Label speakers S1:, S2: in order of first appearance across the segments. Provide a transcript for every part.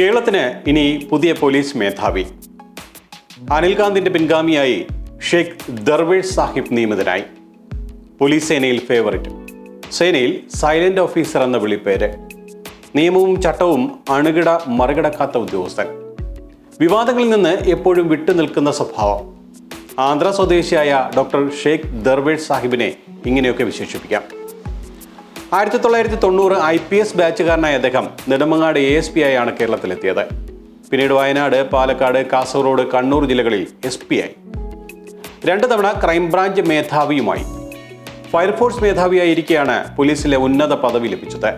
S1: കേരളത്തിന് ഇനി പുതിയ പോലീസ് മേധാവി. അനിൽകാന്തിന്റെ പിൻഗാമിയായി ഷെയ്ഖ് ദർവേഷ് സാഹിബ് നിയമിതനായി. പോലീസ് സേനയിൽ ഫേവറിറ്റ്. സേനയിൽ സൈലന്റ് ഓഫീസർ എന്ന വിളിപ്പേര്. നിയമവും ചട്ടവും അണുകിട മറികടക്കാത്ത ഉദ്യോഗസ്ഥൻ. വിവാദങ്ങളിൽ നിന്ന് എപ്പോഴും വിട്ടുനിൽക്കുന്ന സ്വഭാവം. ആന്ധ്ര സ്വദേശിയായ ഡോക്ടർ ഷെയ്ഖ് ദർവേഷ് സാഹിബിനെ ഇങ്ങനെയൊക്കെ വിശേഷിപ്പിക്കാം. ആയിരത്തി തൊള്ളായിരത്തി തൊണ്ണൂറ് ഐ പി എസ് ബാച്ചുകാരനായ അദ്ദേഹം നെടുമങ്ങാട് എ എസ് പി ആയാണ് കേരളത്തിലെത്തിയത്. പിന്നീട് വയനാട് പാലക്കാട് കാസർഗോഡ് കണ്ണൂർ ജില്ലകളിൽ എസ് പി ആയി. രണ്ട് തവണ ക്രൈംബ്രാഞ്ച് മേധാവിയുമായി. ഫയർഫോഴ്സ് മേധാവിയായിരിക്കെയാണ് പോലീസിലെ ഉന്നത പദവി ലഭിച്ചത്.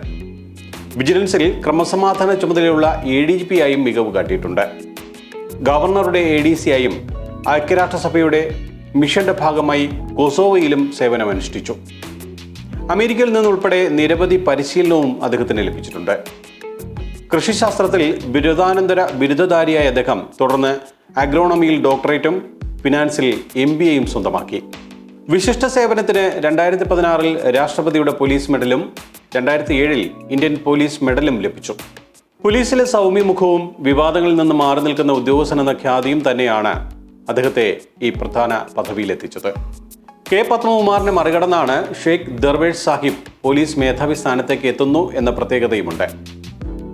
S1: വിജിലൻസിൽ ക്രമസമാധാന ചുമതലയുള്ള എ ഡി ജി പി ആയും മികവ് കാട്ടിയിട്ടുണ്ട്. ഗവർണറുടെ എ ഡി സി ആയും ഐക്യരാഷ്ട്രസഭയുടെ മിഷന്റെ ഭാഗമായി കൊസോവയിലും സേവനമനുഷ്ഠിച്ചു. അമേരിക്കയിൽ നിന്നുൾപ്പെടെ നിരവധി പരിശീലനവും അദ്ദേഹത്തിന് ലഭിച്ചിട്ടുണ്ട്. കൃഷിശാസ്ത്രത്തിൽ ബിരുദാനന്തര ബിരുദധാരിയായ അദ്ദേഹം തുടർന്ന് അഗ്രോണമിയിൽ ഡോക്ടറേറ്റും ഫിനാൻസിൽ എം ബി എയും സ്വന്തമാക്കി. വിശിഷ്ട സേവനത്തിന് രണ്ടായിരത്തി പതിനാറിൽ രാഷ്ട്രപതിയുടെ പോലീസ് മെഡലും രണ്ടായിരത്തി ഏഴിൽ ഇന്ത്യൻ പോലീസ് മെഡലും ലഭിച്ചു. പോലീസിലെ സൗമ്യമുഖവും വിവാദങ്ങളിൽ നിന്ന് മാറി നിൽക്കുന്ന ഉദ്യോഗസ്ഥൻ എന്ന ഖ്യാതിയും തന്നെയാണ് അദ്ദേഹത്തെ ഈ പ്രധാന പദവിയിലെത്തിച്ചത്. കെ പത്മകുമാറിനെ മറികടന്നാണ് ഷെയ്ഖ് ദർവേഷ് സാഹിബ് പോലീസ് മേധാവി സ്ഥാനത്തേക്ക് എത്തുന്നു എന്ന പ്രത്യേകതയുമുണ്ട്.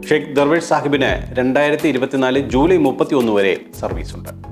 S1: ഷെയ്ഖ് ദർവേഷ് സാഹിബിന് രണ്ടായിരത്തി ഇരുപത്തിനാല് ജൂലൈ മുപ്പത്തി ഒന്ന് വരെ സർവീസുണ്ട്.